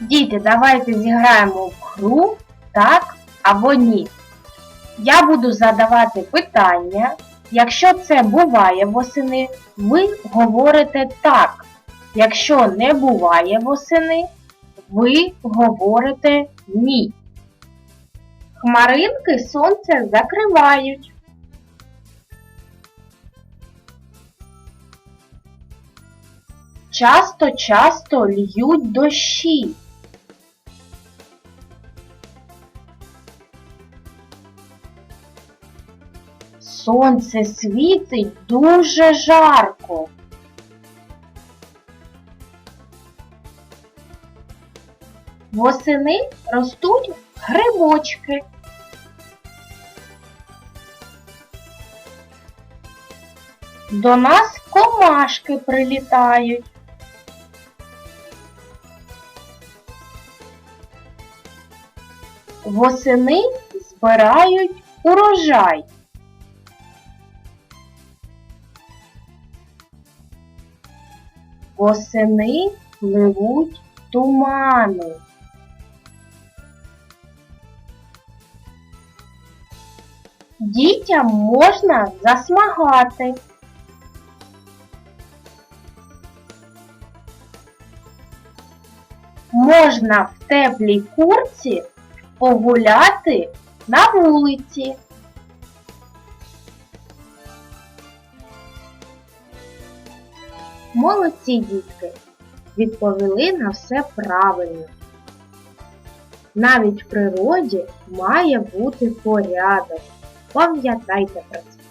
Діти, давайте зіграємо в гру так або ні. Я буду задавати питання. Якщо це буває восени, ви говорите так. Якщо не буває восени, ви говорите ні. Хмаринки сонце закривають. Часто-часто льють дощі. Сонце світить дуже жарко. Восени ростуть грибочки. До нас комашки прилітають. Восени збирають урожай. Восени пливуть тумани. Дітям можна засмагати. Можна в теплій курці погуляти на вулиці. Молодці дітки, відповіли на все правильно. Навіть в природі має бути порядок. Пам'ятайте про це.